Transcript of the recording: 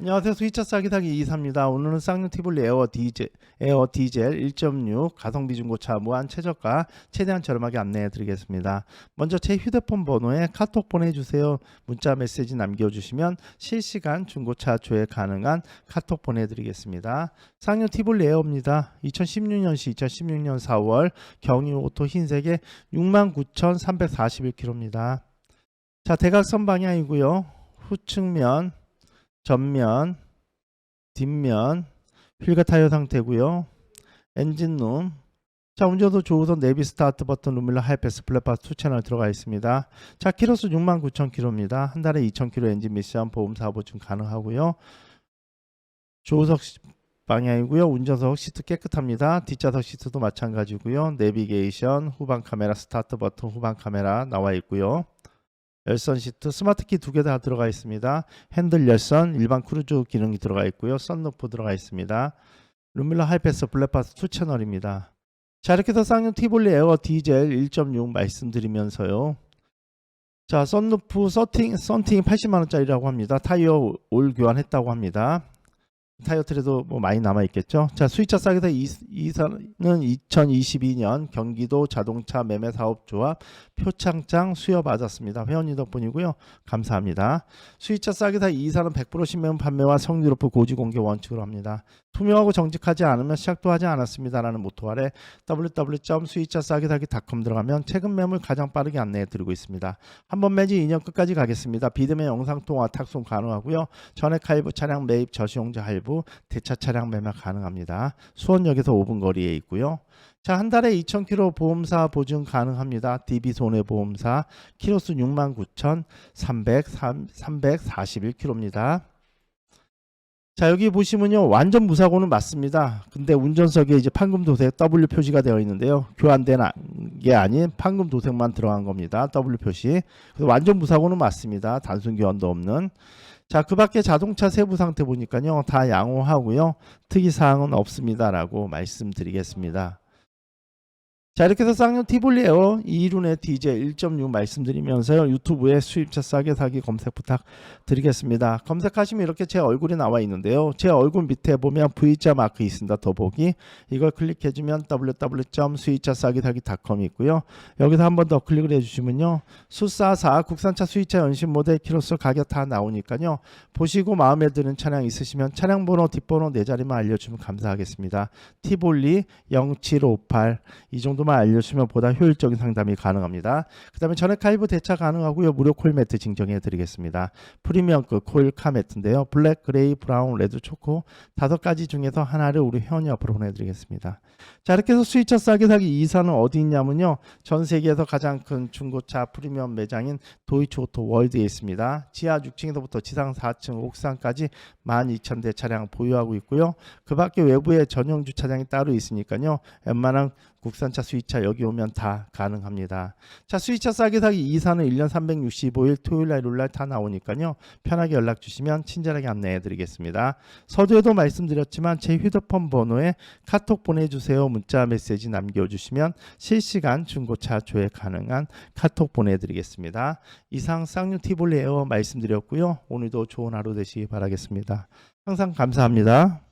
안녕하세요. 스위차 싸기 사기 이사입니다. 오늘은 쌍용 티볼리 에어 디젤, 에어 디젤 1.6 가성비 중고차 무한 최저가 최대한 저렴하게 안내해 드리겠습니다. 먼저 제 휴대폰 번호에 카톡 보내주세요. 문자 메시지 남겨주시면 실시간 중고차 조회 가능한 카톡 보내드리겠습니다. 쌍용 티볼리 에어입니다. 2016년시 2016년 4월 경유 오토 흰색에 69,341km입니다. 자 대각선 방향이고요. 후측면 전면, 뒷면, 휠과 타이어 상태고요. 엔진룸. 자, 운전도 좋으선 내비 스타트 버튼, 루밀러 하이패스, 플랫바스 2 채널 들어가 있습니다. 자, 키로수 69,000km입니다. 한 달에 2,000km 엔진 미션 보험 사보증 가능하고요. 조수석 시- 방향이고요. 운전석 시트 깨끗합니다. 뒷좌석 시트도 마찬가지고요. 내비게이션, 후방 카메라, 스타트 버튼, 후방 카메라 나와 있고요. 열선 시트, 스마트 키 두 개 다 들어가 있습니다. 핸들 열선, 일반 크루즈 기능이 들어가 있고요. 썬루프 들어가 있습니다. 룸밀러 하이패스 블랙박스 2 채널입니다. 자 이렇게 해서 쌍용 티볼리 에어 디젤 1.6 말씀드리면서요. 자 썬루프 서팅, 썬팅 80만원짜리라고 합니다. 타이어 올 교환했다고 합니다. 타이어 트레도 뭐 많이 남아 있겠죠. 자 수입차 싸게다 이사는 2022년 경기도 자동차 매매 사업 조합 표창장 수여 받았습니다. 회원님 덕분이고요. 감사합니다. 수입차 싸게다 이사는 100% 신명 판매와 높은 고지 공개 원칙으로 합니다. 투명하고 정직하지 않으면 시작도 하지 않았습니다라는 모토 아래 www.수입차싸게다기.com 들어가면 최근 매물 가장 빠르게 안내해 드리고 있습니다. 한 번 매지 2년 끝까지 가겠습니다. 비대면 영상 통화 탁송 가능하고요. 전액 할부 차량 매입 저시용자 할부 대차 차량 매매 가능합니다. 수원역에서 5분 거리에 있고요. 자, 한 달에 2,000km 보험사 보증 가능합니다. DB 손해보험사 키로수 69,341km입니다. 자, 여기 보시면요. 완전 무사고는 맞습니다. 근데 운전석에 이제 판금 도색 W 표시가 되어 있는데요. 교환된 아- 게 아닌 판금 도색만 들어간 겁니다. W 표시. 완전 무사고는 맞습니다. 단순 교환도 없는. 자, 그 밖에 자동차 세부 상태 보니까요. 다 양호하고요. 특이 사항은 없습니다 라고 말씀드리겠습니다. 자 이렇게 해서 쌍용 티볼리 에어 이륜의 디젤 1.6 말씀드리면서요. 유튜브에 수입차 싸게 사기 검색 부탁드리겠습니다. 검색하시면 이렇게 제 얼굴이 나와 있는데요. 제 얼굴 밑에 보면 V자 마크 있습니다. 더보기. 이걸 클릭해주면 www.수입차 싸게 사기.com이 있고요. 여기서 한 번 더 클릭을 해주시면요. 수사사 국산차 수입차 연식 모델 키로수 가격 다 나오니까요. 보시고 마음에 드는 차량 있으시면 차량 번호 뒷번호 네 자리만 알려주면 감사하겠습니다. 티볼리 0758 이 정도만 알려주시면 보다 효율적인 상담이 가능합니다. 그 다음에 전액 할부 대차 가능하고요. 무료 코일 매트 증정해 드리겠습니다. 프리미엄급 코일 카 매트인데요. 블랙, 그레이, 브라운, 레드, 초코 다섯 가지 중에서 하나를 우리 회원이 앞으로 보내드리겠습니다. 자 이렇게 해서 수입차 싸게 사기 이사는 어디 있냐면요. 전 세계에서 가장 큰 중고차 프리미엄 매장인 도이치 오토 월드에 있습니다. 지하 6층에서부터 지상 4층 옥상까지 12,000대 차량 보유하고 있고요. 그 밖에 외부에 전용 주차장이 따로 있으니까요. 웬만한 국산차 수입차 여기 오면 다 가능합니다. 자 수입차 싸게 사기 이사는 1년 365일 토요일 날 일요일 날다 나오니까요. 편하게 연락 주시면 친절하게 안내해 드리겠습니다. 서두에도 말씀드렸지만 제 휴대폰 번호에 카톡 보내주세요. 문자 메시지 남겨주시면 실시간 중고차 조회 가능한 카톡 보내드리겠습니다. 이상 쌍용 티볼리 에어 말씀드렸고요. 오늘도 좋은 하루 되시기 바라겠습니다. 항상 감사합니다.